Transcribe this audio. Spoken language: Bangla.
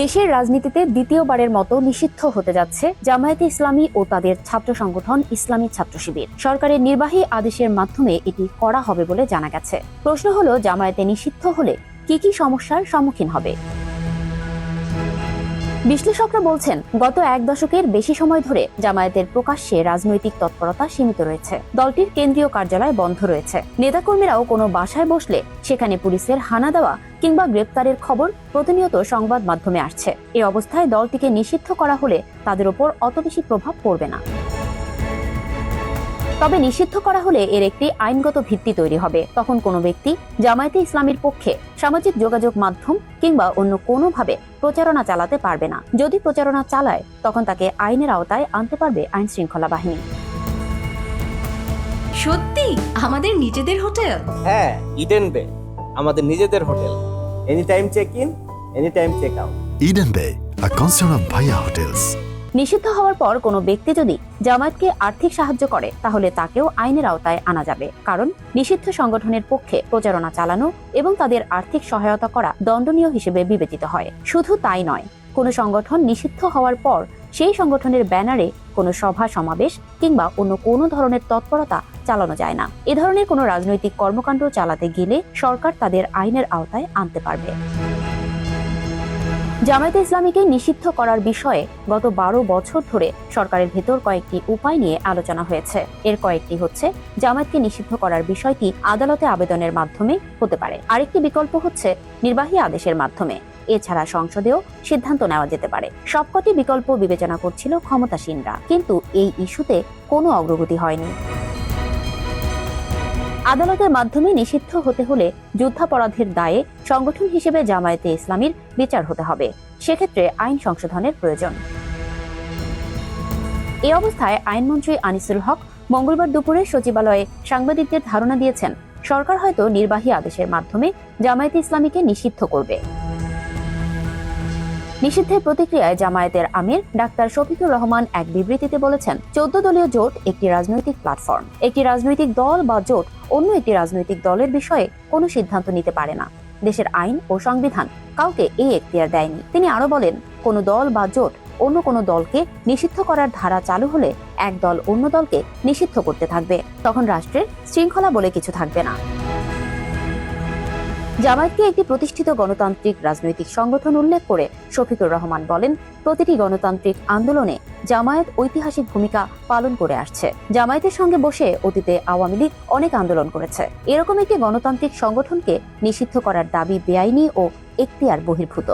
দেশের রাজনীতিতে দ্বিতীয়বারের মতো নিষিদ্ধ হতে যাচ্ছে জামায়াতে ইসলামী ও তাদের ছাত্র সংগঠন ইসলামী ছাত্র শিবির। সরকারের নির্বাহী আদেশের মাধ্যমে এটি করা হবে বলে জানা গেছে। প্রশ্ন হলো, জামায়াতে নিষিদ্ধ হলে কি কি সমস্যার সম্মুখীন হবে? বিশ্লেষকরা বলছেন, গত এক দশকের বেশি সময় ধরে জামায়াতের প্রকাশ্যে রাজনৈতিক তৎপরতা সীমিত রয়েছে। দলটির কেন্দ্রীয় কার্যালয় বন্ধ রয়েছে। নেতাকর্মীরাও কোনো বাসায় বসলে সেখানে পুলিশের হানা দেওয়া কিংবা গ্রেপ্তারের খবর প্রতিনিয়ত সংবাদ মাধ্যমে আসছে। এ অবস্থায় দলটিকে নিষিদ্ধ করা হলে তাদের ওপর অত বেশি প্রভাব পড়বে না। তবে নিষিদ্ধ করা হলে এর একটি আইনগত ভিত্তি তৈরি হবে। তখন কোনো ব্যক্তি জামায়াতে ইসলামীর পক্ষে সামাজিক যোগাযোগ মাধ্যম কিংবা অন্য কোনোভাবে প্রচারণা চালাতে পারবে না। যদি প্রচারণা চালায় তখন তাকে আইনের আওতায় আনতে পারবে আইন শৃঙ্খলা বাহিনী। সত্যি? আমাদের নিজেদের হোটেল? হ্যাঁ ইডেন বে। আমাদের নিজেদের hotel. Any time check in any time check out Eden Bay, a concern of Bhaya Hotels. নিষিদ্ধ হওয়ার পর কোনো ব্যক্তি যদি জামায়াতকে আর্থিক সাহায্য করে, তাহলে তাকেও আইনের আওতায় আনা যাবে। কারণ নিষিদ্ধ সংগঠনের পক্ষে প্রচারণা চালানো এবং তাদের আর্থিক সহায়তা করা দণ্ডনীয় হিসেবে বিবেচিত হয়। শুধু তাই নয়, কোনো সংগঠন নিষিদ্ধ হওয়ার পর সেই সংগঠনের ব্যানারে কোনো সভা, সমাবেশ কিংবা অন্য কোনো ধরনের তৎপরতা চালানো যায় না। এ ধরনের কোনো রাজনৈতিক কর্মকাণ্ড চালাতে গেলে সরকার তাদের আইনের আওতায় আনতে পারবে। জামায়াতে ইসলামীকে নিষিদ্ধ করার বিষয়ে গত বারো বছর ধরে সরকারের ভেতর কয়েকটি উপায় নিয়ে আলোচনা হয়েছে। এর কয়েকটি হচ্ছে, জামায়াতকে নিষিদ্ধ করার বিষয়টি আদালতে আবেদনের মাধ্যমে হতে পারে। আরেকটি বিকল্প হচ্ছে, নির্বাহী আদেশের মাধ্যমে। এছাড়া সংসদেও সিদ্ধান্ত নেওয়া যেতে পারে। সবকটি বিকল্প বিবেচনা করছিল ক্ষমতাসীনরা। কিন্তু এই ইস্যুতে কোনো অগ্রগতি হয়নি। আদালতের মাধ্যমে নিষিদ্ধ হতে হলে যুদ্ধাপরাধের দায়ে সংগঠন হিসেবে জামায়াতে ইসলামীর বিচার হতে হবে। সেক্ষেত্রে আইন সংশোধনের প্রয়োজন। এ অবস্থায় আইনমন্ত্রী আনিসুল হক মঙ্গলবার দুপুরে সচিবালয়ে সাংবাদিকদের ধারণা দিয়েছেন, সরকার হয়তো নির্বাহী আদেশের মাধ্যমে জামায়াতে ইসলামীকে নিষিদ্ধ করবে। নিষিদ্ধের প্রতিক্রিয়ায় জামায়াতের আমির ডাক্তার শফিকুর রহমান এক বিবৃতিতে বলেছেন, চোদ্দ দলীয় জোট একটি রাজনৈতিক প্ল্যাটফর্ম একটি রাজনৈতিক দল বা জোট অন্য একটি রাজনৈতিক দলের বিষয়ে কোনো সিদ্ধান্ত নিতে পারে না। দেশের আইন ও সংবিধান কাউকে এই এখতিয়ার দেয়নি। তিনি আরও বলেন, কোনো দল বা জোট অন্য কোনো দলকে নিষিদ্ধ করার ধারা চালু হলে এক দল অন্য দলকে নিষিদ্ধ করতে থাকবে। তখন রাষ্ট্রের শৃঙ্খলা বলে কিছু থাকবে না। জামায়াতকে একটি প্রতিষ্ঠিত গণতান্ত্রিক রাজনৈতিক সংগঠন উল্লেখ করে শফিকুর রহমান বলেন, প্রতিটি গণতান্ত্রিক আন্দোলনে জামায়াত ঐতিহাসিক ভূমিকা পালন করে আসছে। জামায়াতের সঙ্গে বসে অতীতে আওয়ামী লীগ অনেক আন্দোলন করেছে। এরকম একটি গণতান্ত্রিক সংগঠনকে নিষিদ্ধ করার দাবি বেআইনি ও এখতিয়ার বহির্ভূত।